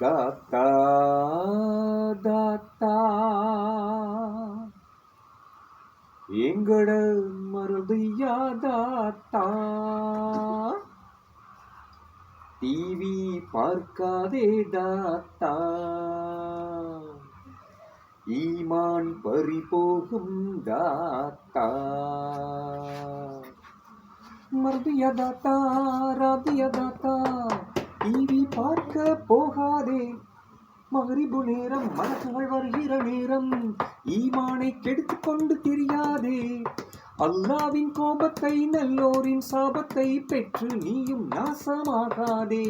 தாத்தா தாத்தா எங்கட மருதியா தாத்தா? டிவி பார்க்காதே தாத்தா. ஈமான் பறி போகும் தாத்தா. மருதியா தாத்தா ராதியா தாத்தா. டிவி பார்க்க போகாதே. மகரிபு நேரம் மனசுகள் வருகிற நேரம் ஈமானை கெடுத்து கொண்டு தெரியாதே. அல்லாவின் கோபத்தை நல்லோரின் சாபத்தை பெற்று நீயும் நாசமாகாதே.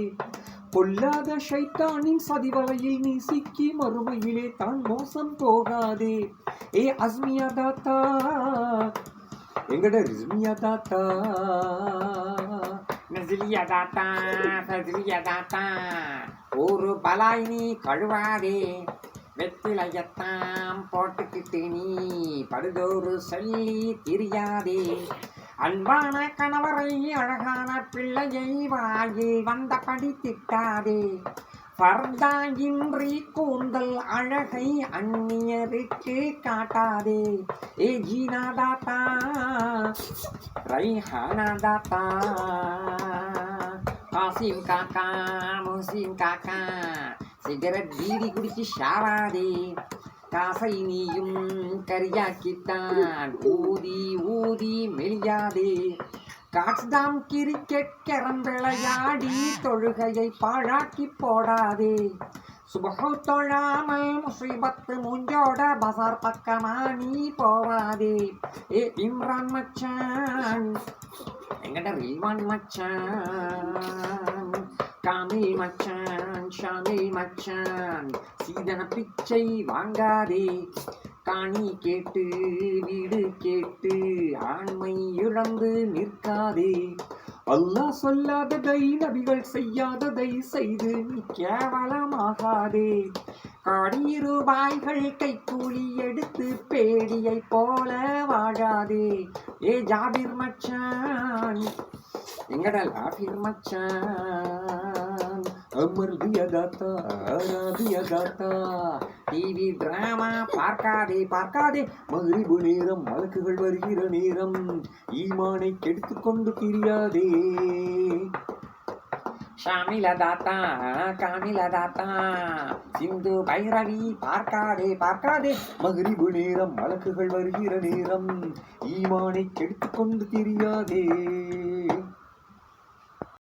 பொல்லாத ஷைத்தானின் சதிவலையில் நீ சிக்கி மறுமையிலே தான் மோசம் போகாதே. ஏ அஸ்மியா தாத்தா எங்கட ரிஸ்மியா தாத்தா. நசிலியா தாத்தா ஒரு பலாய் நீ கழுவாதே வெத்திலையத்தாம் போட்டுக்கிட்டு நீ படுதோறு சொல்லி திரியாதே. அன்பான கணவரை அழகான பிள்ளையை வாயில் வந்தபடி திட்டாதே. பர்தாயின்றி கூந்தல் அழகை அந்நியருக்கு காட்டாதே. ஏ ஜீனா தாத்தா ரைஹானா காக்கா முசிம் காக்கா சிகரெட் பீடி குடிச்சு ஷாவாதே காசை நீயும் கரியாக்கித்தான் ஊதி ஊதி மெலியாதே காட்ஸ்தாம் கிரிக்கெட் கரம் விளையாடி தொழுகையை பாழாக்கி போடாதே சுபஹு தொழாமல் முசீபத்து முஞ்சோட பசார் பக்கமா நீ போவாதே ஏ இம்ரான் மச்சான் எங்கடா ரில்வான் மச்சான் காமில் மச்சான் ஷாமில் மச்சான் சீதன பிச்சை வாங்காதே. காணி கேட்டு வீடு கேட்டு ஆண்மை இழந்து நிற்காதே. அல்லாஹ் சொல்லாததை நபிகள் செய்யாததை செய்து கேவலமாகாதே. காடி ரூபாய்கள் கைக்கூலி எடுத்து பேடியை போல வாழாதே. ஏ ஜாபிர் மச்சான் மச்சான் எங்கடா லாபிர் மச்சான்? அமர்திய தாத்தா ராதிய டிவி டிராமா பார்க்காதே பார்க்காதே. மகிழ்வு நேரம் வழக்குகள் வருகிற நேரம். ஈமானை கெடுத்து கொண்டு திரியாதே ஷாமில தாத்தா காமில தாத்தா சிந்து பைரவி பார்க்காதே பார்க்காதே. மகிழ்வு நேரம் வழக்குகள் வருகிற நேரம். ஈமானை கெடுத்து கொண்டு திரியாதே.